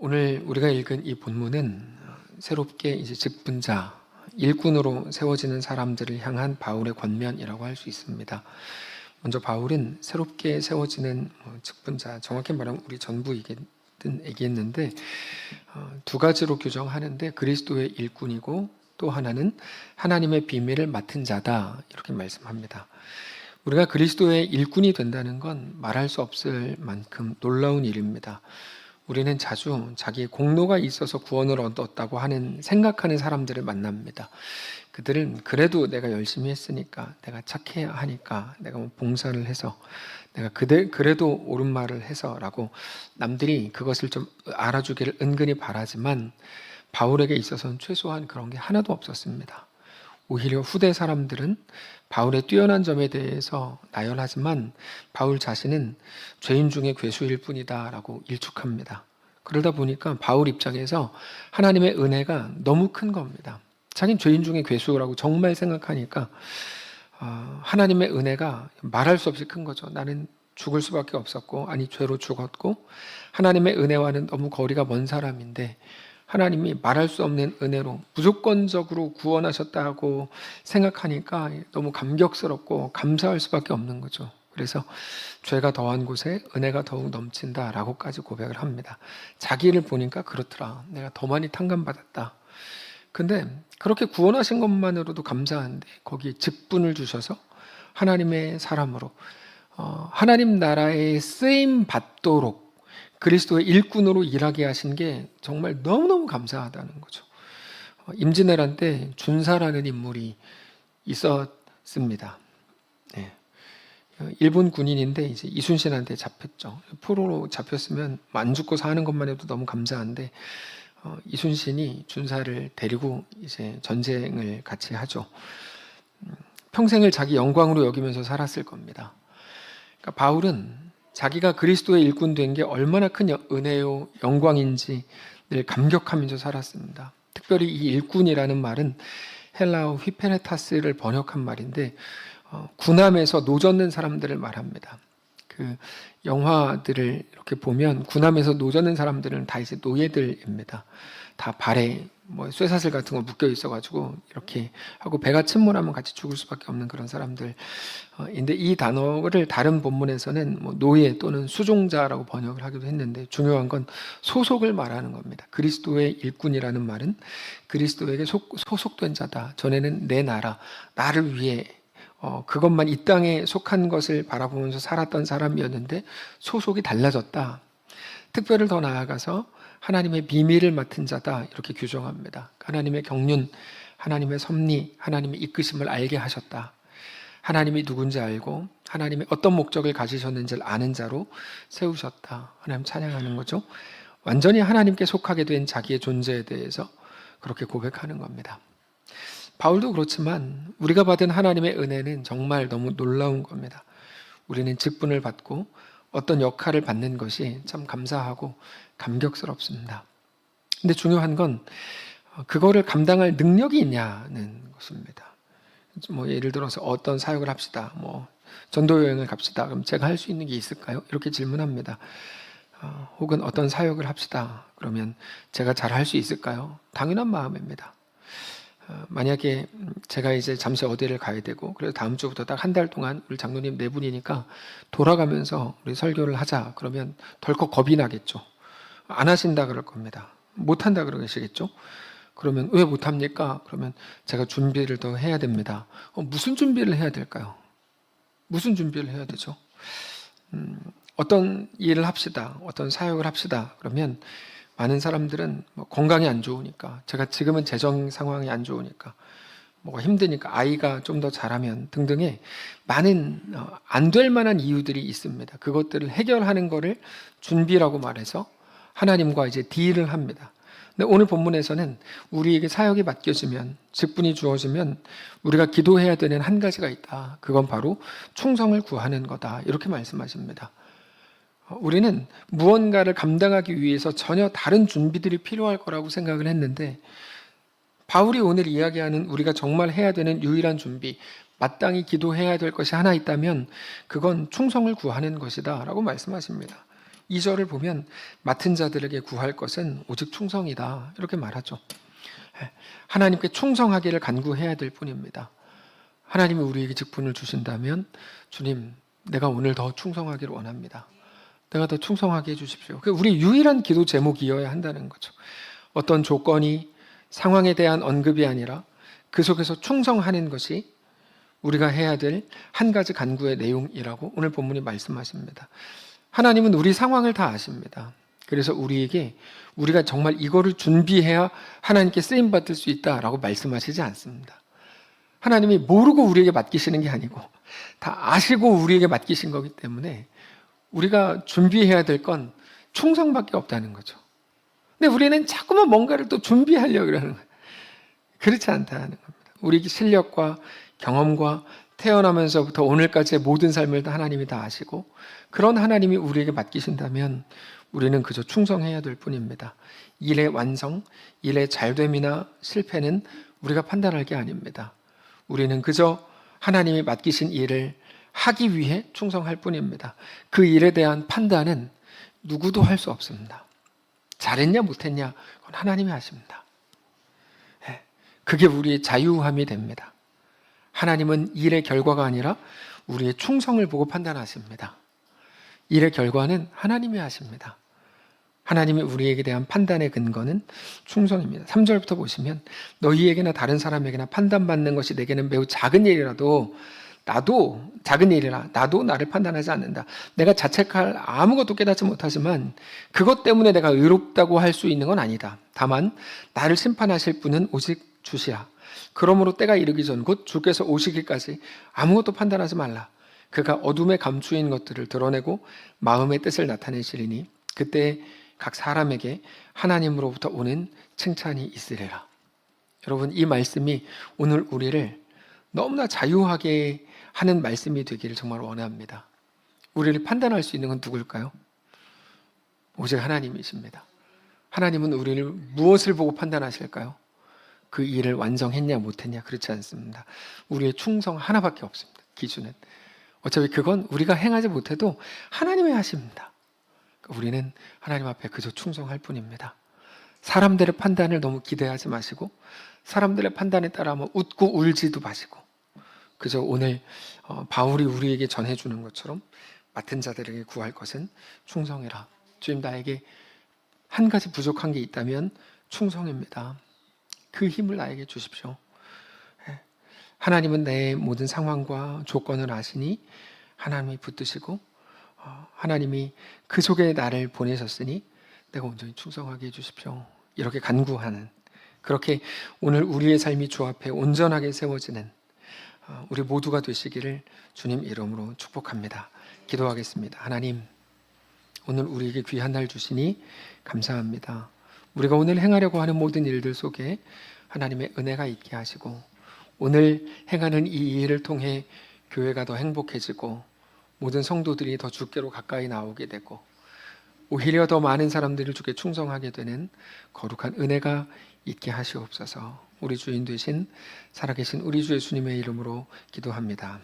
오늘 우리가 읽은 이 본문은 새롭게 이제 직분자, 일꾼으로 세워지는 사람들을 향한 바울의 권면이라고 할 수 있습니다. 먼저 바울은 새롭게 세워지는 뭐 직분자, 정확히 말하면 우리 전부 얘기했는데 어, 두 가지로 규정하는데 그리스도의 일꾼이고 또 하나는 하나님의 비밀을 맡은 자다 이렇게 말씀합니다. 우리가 그리스도의 일꾼이 된다는 건 말할 수 없을 만큼 놀라운 일입니다. 우리는 자주 자기의 공로가 있어서 구원을 얻었다고 하는 생각하는 사람들을 만납니다. 그들은 그래도 내가 열심히 했으니까, 내가 착해야 하니까, 내가 뭐 봉사를 해서, 내가 그대, 그래도 옳은 말을 해서라고 남들이 그것을 좀 알아주기를 은근히 바라지만 바울에게 있어서는 최소한 그런 게 하나도 없었습니다. 오히려 후대 사람들은 바울의 뛰어난 점에 대해서 나열하지만 바울 자신은 죄인 중에 괴수일 뿐이다라고 일축합니다. 그러다 보니까 바울 입장에서 하나님의 은혜가 너무 큰 겁니다. 자기는 죄인 중에 괴수라고 정말 생각하니까 어, 하나님의 은혜가 말할 수 없이 큰 거죠. 나는 죽을 수밖에 없었고 아니 죄로 죽었고 하나님의 은혜와는 너무 거리가 먼 사람인데 하나님이 말할 수 없는 은혜로 무조건적으로 구원하셨다고 생각하니까 너무 감격스럽고 감사할 수밖에 없는 거죠. 그래서 죄가 더한 곳에 은혜가 더욱 넘친다라고까지 고백을 합니다. 자기를 보니까 그렇더라. 내가 더 많이 탕감받았다. 근데 그렇게 구원하신 것만으로도 감사한데 거기에 직분을 주셔서 하나님의 사람으로 어, 하나님 나라에 쓰임 받도록 그리스도의 일꾼으로 일하게 하신 게 정말 너무너무 감사하다는 거죠. 어, 임진왜란 때 준사라는 인물이 있었습니다. 네. 어, 일본 군인인데 이제 이순신한테 잡혔죠. 포로로 잡혔으면 안 죽고 사는 것만 해도 너무 감사한데 어, 이순신이 준사를 데리고 이제 전쟁을 같이 하죠. 음, 평생을 자기 영광으로 여기면서 살았을 겁니다. 그러니까 바울은 자기가 그리스도의 일꾼 된 게 얼마나 큰 은혜요 영광인지 늘 감격하면서 살았습니다. 특별히 이 일꾼이라는 말은 헬라어 휘페네타스를 번역한 말인데 어, 군함에서 노젓는 사람들을 말합니다. 그 영화들을 이렇게 보면 군함에서 노젓는 사람들은 다 이제 노예들입니다. 다 발에 뭐 쇠사슬 같은 거 묶여 있어가지고 이렇게 하고 배가 침몰하면 같이 죽을 수밖에 없는 그런 사람들인데 어, 이 단어를 다른 본문에서는 뭐 노예 또는 수종자라고 번역을 하기도 했는데 중요한 건 소속을 말하는 겁니다. 그리스도의 일꾼이라는 말은 그리스도에게 속, 소속된 자다. 전에는 내 나라, 나를 위해 어, 그것만 이 땅에 속한 것을 바라보면서 살았던 사람이었는데 소속이 달라졌다. 특별히 더 나아가서 하나님의 비밀을 맡은 자다 이렇게 규정합니다. 하나님의 경륜, 하나님의 섭리, 하나님의 이끄심을 알게 하셨다. 하나님이 누군지 알고 하나님의 어떤 목적을 가지셨는지를 아는 자로 세우셨다. 하나님 찬양하는 거죠. 완전히 하나님께 속하게 된 자기의 존재에 대해서 그렇게 고백하는 겁니다. 바울도 그렇지만 우리가 받은 하나님의 은혜는 정말 너무 놀라운 겁니다. 우리는 직분을 받고 어떤 역할을 받는 것이 참 감사하고 감격스럽습니다. 근데 중요한 건 어, 그거를 감당할 능력이 있냐는 것입니다. 뭐 예를 들어서 어떤 사역을 합시다. 뭐 전도 여행을 갑시다. 그럼 제가 할 수 있는 게 있을까요? 이렇게 질문합니다. 어, 혹은 어떤 사역을 합시다. 그러면 제가 잘 할 수 있을까요? 당연한 마음입니다. 어, 만약에 제가 이제 잠시 어디를 가야 되고 그래서 다음 주부터 딱 한 달 동안 우리 장로님 네 분이니까 돌아가면서 우리 설교를 하자 그러면 덜컥 겁이 나겠죠. 안 하신다 그럴 겁니다. 못 한다 그러시겠죠. 그러면 왜 못 합니까? 그러면 제가 준비를 더 해야 됩니다. 어, 무슨 준비를 해야 될까요? 무슨 준비를 해야 되죠? 음, 어떤 일을 합시다. 어떤 사역을 합시다. 그러면 많은 사람들은 뭐 건강이 안 좋으니까 제가 지금은 재정 상황이 안 좋으니까 뭐가 힘드니까 아이가 좀더 잘하면 등등의 많은 어, 안될 만한 이유들이 있습니다. 그것들을 해결하는 것을 준비라고 말해서 하나님과 이제 딜을 합니다. 근데 오늘 본문에서는 우리에게 사역이 맡겨지면 직분이 주어지면 우리가 기도해야 되는 한 가지가 있다. 그건 바로 충성을 구하는 거다. 이렇게 말씀하십니다. 우리는 무언가를 감당하기 위해서 전혀 다른 준비들이 필요할 거라고 생각을 했는데 바울이 오늘 이야기하는 우리가 정말 해야 되는 유일한 준비, 마땅히 기도해야 될 것이 하나 있다면 그건 충성을 구하는 것이다 라고 말씀하십니다. 2절을 보면 맡은 자들에게 구할 것은 오직 충성이다. 이렇게 말하죠. 예, 하나님께 충성하기를 간구해야 될 뿐입니다. 하나님이 우리에게 직분을 주신다면 주님, 내가 오늘 더 충성하기를 원합니다. 내가 더 충성하게 해주십시오. 그 우리 유일한 기도 제목이어야 한다는 거죠. 어떤 조건이 상황에 대한 언급이 아니라 그 속에서 충성하는 것이 우리가 해야 될 한 가지 간구의 내용이라고 오늘 본문이 말씀하십니다. 하나님은 우리 상황을 다 아십니다. 그래서 우리에게 우리가 정말 이거를 준비해야 하나님께 쓰임 받을 수 있다라고 말씀하시지 않습니다. 하나님이 모르고 우리에게 맡기시는 게 아니고 다 아시고 우리에게 맡기신 거기 때문에 우리가 준비해야 될 건 충성밖에 없다는 거죠. 근데 우리는 자꾸만 뭔가를 또 준비하려고 그러는 거예요. 그렇지 않다는 겁니다. 우리 실력과 경험과 태어나면서부터 오늘까지의 모든 삶을 다 하나님이 다 아시고 그런 하나님이 우리에게 맡기신다면 우리는 그저 충성해야 될 뿐입니다. 일의 완성, 일의 잘됨이나 실패는 우리가 판단할 게 아닙니다. 우리는 그저 하나님이 맡기신 일을 하기 위해 충성할 뿐입니다. 그 일에 대한 판단은 누구도 할 수 없습니다. 잘했냐 못했냐 그건 하나님이 하십니다. 예, 그게 우리의 자유함이 됩니다. 하나님은 일의 결과가 아니라 우리의 충성을 보고 판단하십니다. 일의 결과는 하나님이 하십니다. 하나님이 우리에게 대한 판단의 근거는 충성입니다. 3절부터 보시면 너희에게나 다른 사람에게나 판단받는 것이 내게는 매우 작은 일이라도 나도 작은 일이라 나도 나를 판단하지 않는다. 내가 자책할 아무것도 깨닫지 못하지만 그것 때문에 내가 의롭다고 할 수 있는 건 아니다. 다만 나를 심판하실 분은 오직 주시라. 그러므로 때가 이르기 전 곧 주께서 오시기까지 아무것도 판단하지 말라. 그가 어둠에 감추인 것들을 드러내고 마음의 뜻을 나타내시리니 그때 각 사람에게 하나님으로부터 오는 칭찬이 있으리라. 여러분 이 말씀이 오늘 우리를 너무나 자유하게 하는 말씀이 되기를 정말 원합니다. 우리를 판단할 수 있는 건 누굴까요? 오직 하나님이십니다. 하나님은 우리를 무엇을 보고 판단하실까요? 그 일을 완성했냐 못했냐 그렇지 않습니다. 우리의 충성 하나밖에 없습니다. 기준은 어차피 그건 우리가 행하지 못해도 하나님이 하십니다. 우리는 하나님 앞에 그저 충성할 뿐입니다. 사람들의 판단을 너무 기대하지 마시고 사람들의 판단에 따라 뭐 웃고 울지도 마시고 그저 오늘 어, 바울이 우리에게 전해주는 것처럼 맡은 자들에게 구할 것은 충성해라. 주님 나에게 한 가지 부족한 게 있다면 충성입니다. 그 힘을 나에게 주십시오. 예. 하나님은 내 모든 상황과 조건을 아시니 하나님이 붙드시고 어, 하나님이 그 속에 나를 보내셨으니 내가 온전히 충성하게 해주십시오. 이렇게 간구하는 그렇게 오늘 우리의 삶이 주 앞에 온전하게 세워지는 어, 우리 모두가 되시기를 주님 이름으로 축복합니다. 기도하겠습니다. 하나님, 오늘 우리에게 귀한 날 주시니 감사합니다. 우리가 오늘 행하려고 하는 모든 일들 속에 하나님의 은혜가 있게 하시고 오늘 행하는 이 일을 통해 교회가 더 행복해지고 모든 성도들이 더 주께로 가까이 나오게 되고 오히려 더 많은 사람들을 주께 충성하게 되는 거룩한 은혜가 있게 하시옵소서. 우리 주인 되신 살아계신 우리 주 예수님의 이름으로 기도합니다.